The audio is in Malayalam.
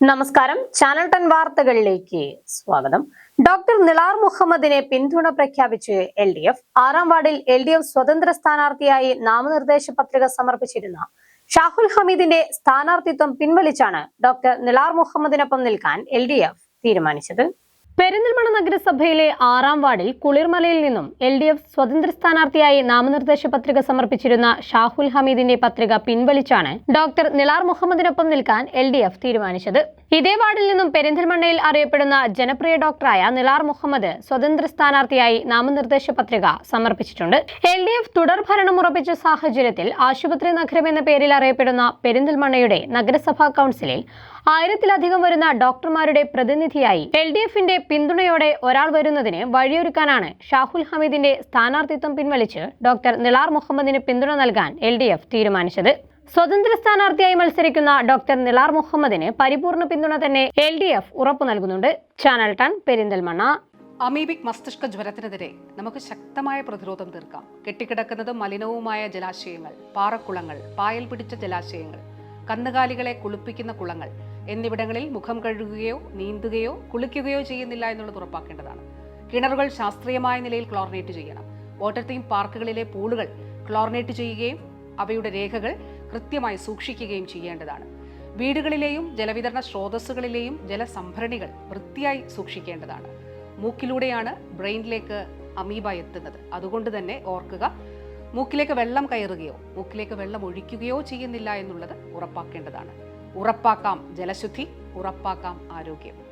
നമസ്കാരം. ചാനൽ ടെൻ വാർത്തകളിലേക്ക് സ്വാഗതം. ഡോക്ടർ നിളാർ മുഹമ്മദിനെ പിന്തുണ പ്രഖ്യാപിച്ച് എൽ ഡി എഫ് ആറാം വാർഡിൽ എൽ ഡി എഫ് സ്വതന്ത്ര സ്ഥാനാർത്ഥിയായി നാമനിർദ്ദേശ പത്രിക സമർപ്പിച്ചിരുന്ന ഷാഹുൽ ഹമീദിന്റെ സ്ഥാനാർത്ഥിത്വം പിൻവലിച്ചാണ് ഡോക്ടർ നിളാർ മുഹമ്മദിനൊപ്പം നിൽക്കാൻ എൽ തീരുമാനിച്ചത്. പെരിന്തൽമണ്ണ നഗരസഭയിലെ ആറാം വാർഡിൽ കുളിർമലയിൽ നിന്നും എൽ ഡി എഫ് സ്വതന്ത്ര സ്ഥാനാർത്ഥിയായി നാമനിർദ്ദേശ പത്രിക സമർപ്പിച്ചിരുന്ന ഷാഹുൽ ഹമീദിന്റെ പത്രിക പിൻവലിച്ചാണ് ഡോക്ടർ നിലാർ മുഹമ്മദിനൊപ്പം നിൽക്കാൻ എൽ ഡി എഫ് തീരുമാനിച്ചത്. ഇതേ വാർഡിൽ നിന്നും പെരിന്തൽമണ്ണയിൽ അറിയപ്പെടുന്ന ജനപ്രിയ ഡോക്ടറായ നിലാർ മുഹമ്മദ് സ്വതന്ത്ര സ്ഥാനാർത്ഥിയായി നാമനിർദ്ദേശ പത്രിക സമർപ്പിച്ചിട്ടുണ്ട്. എൽ ഡി എഫ് തുടർ ഭരണം ഉറപ്പിച്ച സാഹചര്യത്തിൽ ആശുപത്രി നഗരം എന്ന പേരിൽ അറിയപ്പെടുന്ന പെരിന്തൽമണ്ണയുടെ നഗരസഭാ കൗൺസിലിൽ ആയിരത്തിലധികം വരുന്ന ഡോക്ടർമാരുടെ പ്രതിനിധിയായി എൽ ഡി എഫിന്റെ പിന്തുണയോടെ ഒരാൾ വരുന്നതിന് വഴിയൊരുക്കാനാണ് ഷാഹുൽ ഹമീദിന്റെ സ്ഥാനാർത്ഥിത്വം പിൻവലിച്ച് ഡോക്ടർ നിളാർ മുഹമ്മദിന് പിന്തുണ നൽകാൻ എൽ തീരുമാനിച്ചത്. സ്വതന്ത്ര സ്ഥാനാർത്ഥിയായി മത്സരിക്കുന്ന ഡോക്ടർ നിലാർ മുഹമ്മദിന് പരിപൂർണ പിന്തുണ തന്നെ എൽ ഡി എഫ് ഉറപ്പു നൽകുന്നുണ്ട്. Channel ton Perinthalmanna. അമീബിക് മസ്തിഷ്ക ജ്വരത്തിനെതിരെ നമുക്ക് ശക്തമായ പ്രതിരോധം തീർക്കാം. കെട്ടിക്കിടക്കുന്നതും മലിനവുമായ ജലാശയങ്ങൾ പാറക്കുളങ്ങൾ പായൽ പിടിച്ച ജലാശയങ്ങൾ കന്നുകാലികളെ കുളിപ്പിക്കുന്ന കുളങ്ങൾ എന്നിവിടങ്ങളിൽ മുഖം കഴുകുകയോ നീന്തുകയോ കുളിക്കുകയോ ചെയ്യുന്നില്ല എന്നുള്ളത് ഉറപ്പാക്കേണ്ടതാണ്. കിണറുകൾ ശാസ്ത്രീയമായ നിലയിൽ ക്ലോറിനേറ്റ് ചെയ്യണം. വാട്ടർ തീം പാർക്കുകളിലെ പൂളുകൾ ക്ലോറിനേറ്റ് ചെയ്യുകയും അവയുടെ രേഖകൾ കൃത്യമായി സൂക്ഷിക്കുകയും ചെയ്യേണ്ടതാണ്. വീടുകളിലെയും ജലവിതരണ സ്രോതസ്സുകളിലെയും ജലസംഭരണികൾ വൃത്തിയായി സൂക്ഷിക്കേണ്ടതാണ്. മൂക്കിലൂടെയാണ് ബ്രെയിനിലേക്ക് അമീബ എത്തുന്നത്. അതുകൊണ്ട് തന്നെ ഓർക്കുക മൂക്കിലേക്ക് വെള്ളം കയറുകയോ മൂക്കിലേക്ക് വെള്ളം ഒഴിക്കുകയോ ചെയ്യുന്നില്ല എന്നുള്ളത് ഉറപ്പാക്കേണ്ടതാണ്. ഉറപ്പാക്കാം ജലശുദ്ധി ഉറപ്പാക്കാം ആരോഗ്യം.